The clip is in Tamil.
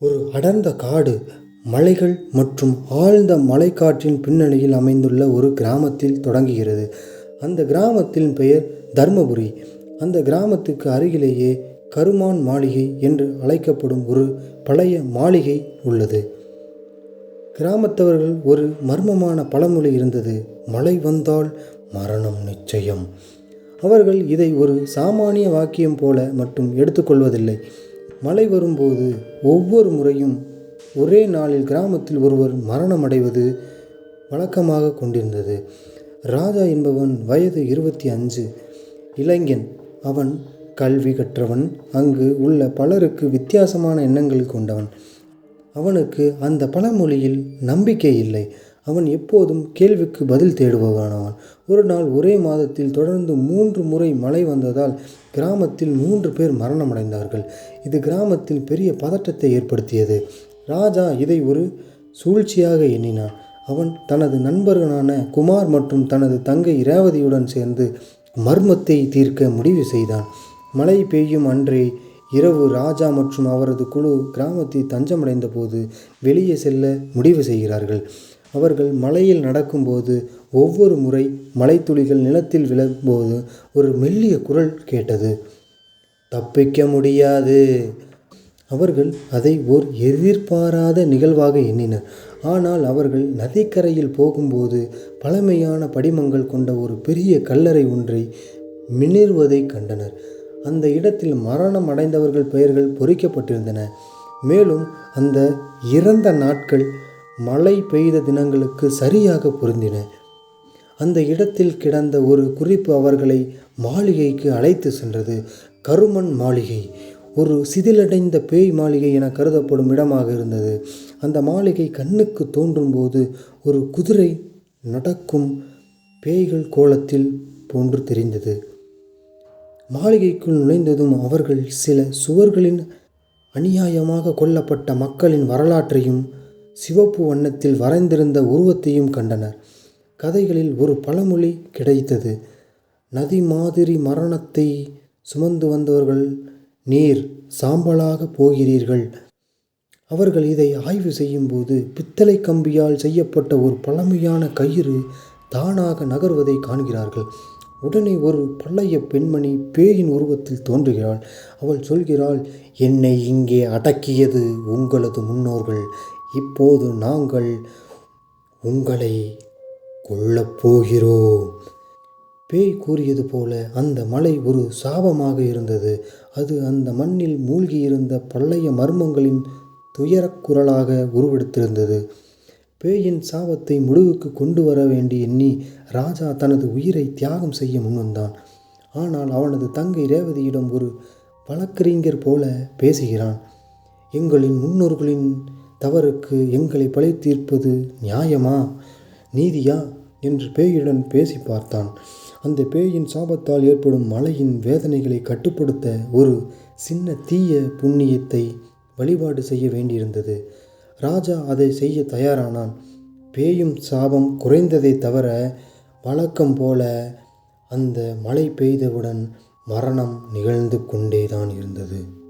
ஒரு அடர்ந்த காடு மலைகள் மற்றும் ஆழ்ந்த மலைக்காற்றின் பின்னணியில் அமைந்துள்ள ஒரு கிராமத்தில் தொடங்குகிறது. அந்த கிராமத்தின் பெயர் தர்மபுரி. அந்த கிராமத்துக்கு அருகிலேயே கருமான் மாளிகை என்று அழைக்கப்படும் ஒரு பழைய மாளிகை உள்ளது. கிராமத்தவர்கள் ஒரு மர்மமான பழமொழி இருந்தது மழை வந்தால் மரணம் நிச்சயம் அவர்கள் இதை ஒரு சாமானிய வாக்கியம் போல மட்டும் எடுத்துக்கொள்வதில்லை. மழை வரும்போது ஒவ்வொரு முறையும் ஒரே நாளில் கிராமத்தில் ஒருவர் மரணமடைவது வழக்கமாக கொண்டிருந்தது. ராஜா என்பவன் வயது இருபத்தி அஞ்சு. இளைஞன். அவன் கல்வி கற்றவன். அங்கு உள்ள பலருக்கு வித்தியாசமான எண்ணங்கள் கொண்டவன். அவனுக்கு அந்த பழமொழியில் நம்பிக்கை இல்லை. அவன் எப்போதும் கேள்விக்கு பதில் தேடுபவனவன். ஒரு நாள் ஒரே மாதத்தில் தொடர்ந்து மூன்று முறை மழை வந்ததால் கிராமத்தில் மூன்று பேர் மரணமடைந்தார்கள். இது கிராமத்தில் பெரிய பதட்டத்தை ஏற்படுத்தியது. ராஜா இதை ஒரு சூழ்ச்சியாக எண்ணினான். அவன் தனது நண்பர்களான குமார் மற்றும் தனது தங்கை ரேவதியுடன் சேர்ந்து மர்மத்தை தீர்க்க முடிவு செய்தான். மழை பெய்யும் அன்றே இரவு ராஜா மற்றும் அவரது குழு கிராமத்தில் தஞ்சமடைந்த போது வெளியே செல்ல முடிவு செய்கிறார்கள். அவர்கள் மலையில் நடக்கும்போது ஒவ்வொரு முறை மலைத்துளிகள் நிலத்தில் விழும்போது ஒரு மெல்லிய குரல் கேட்டது. தப்பிக்க முடியாது. அவர்கள் அதை ஓர் எதிர்பாராத நிகழ்வாக எண்ணினர். ஆனால் அவர்கள் நதிக்கரையில் போகும்போது பழமையான படிமங்கள் கொண்ட ஒரு பெரிய கல்லறை ஒன்றை மிளிர்வதை கண்டனர். அந்த இடத்தில் மரணம் அடைந்தவர்கள் பெயர்கள் பொறிக்கப்பட்டிருந்தன. மேலும் அந்த இறந்த நாட்கள் மழை பெய்த தினங்களுக்கு சரியாக பொருந்தின. அந்த இடத்தில் கிடந்த ஒரு குறிப்பு அவர்களை மாளிகைக்கு அழைத்து சென்றது. கருமன் மாளிகை. ஒரு சிதிலடைந்த பேய் மாளிகை என கருதப்படும் இடமாக இருந்தது. அந்த மாளிகை கண்ணுக்கு தோன்றும்போது ஒரு குதிரை நடக்கும் பேய்கள் கோலத்தில் போன்று தெரிந்தது. மாளிகைக்குள் நுழைந்ததும் அவர்கள் சில சுவர்களின் அநியாயமாக கொல்லப்பட்ட மக்களின் வரலாற்றையும் சிவப்பு வண்ணத்தில் வரைந்திருந்த உருவத்தையும் கண்டனர். கதைகளில் ஒரு பழமொழி கிடைத்தது. நதி மாதிரி மரணத்தை சுமந்து வந்தவர்கள் நீர் சாம்பலாக போகிறீர்கள். அவர்கள் இதை ஆய்வு செய்யும்போது பித்தளை கம்பியால் செய்யப்பட்ட ஒரு பழமையான கயிறு தானாக நகர்வதை காண்கிறார்கள். உடனே ஒரு பழைய பெண்மணி பேயின் உருவத்தில் தோன்றுகிறாள். அவள் சொல்கிறாள் என்னை இங்கே அடக்கியது உங்களது முன்னோர்கள். இப்போது நாங்கள் உங்களை கொல்லப் போகிறோம். பேய் கூறியது போல அந்த மலை ஒரு சாபமாக இருந்தது. அது அந்த மண்ணில் மூழ்கியிருந்த பழைய மர்மங்களின் துயரக்குரலாக உருவெடுத்திருந்தது. பேயின் சாபத்தை முடிவுக்கு கொண்டு வர வேண்டி எண்ணி ராஜா தனது உயிரை தியாகம் செய்ய முன்வந்தான். ஆனால் அவனது தங்கை ரேவதியிடம் ஒரு வழக்கறிஞர் போல பேசுகிறான். எங்களின் முன்னோர்களின் தவறுக்கு எங்களை பழி தீர்ப்பது நியாயமா? நீதியா? என்று பேயுடன் பேசி பார்த்தான். அந்த பேயின் சாபத்தால் ஏற்படும் மலையின் வேதனைகளை கட்டுப்படுத்த ஒரு சின்ன தீய புண்ணியத்தை வழிபாடு செய்ய வேண்டியிருந்தது. ராஜா அதை செய்ய தயாரானான். பேயும் சாபம் குறைந்ததை தவிர வழக்கம் போல அந்த மழை பெய்தவுடன் மரணம் நிகழ்ந்து கொண்டேதான் இருந்தது.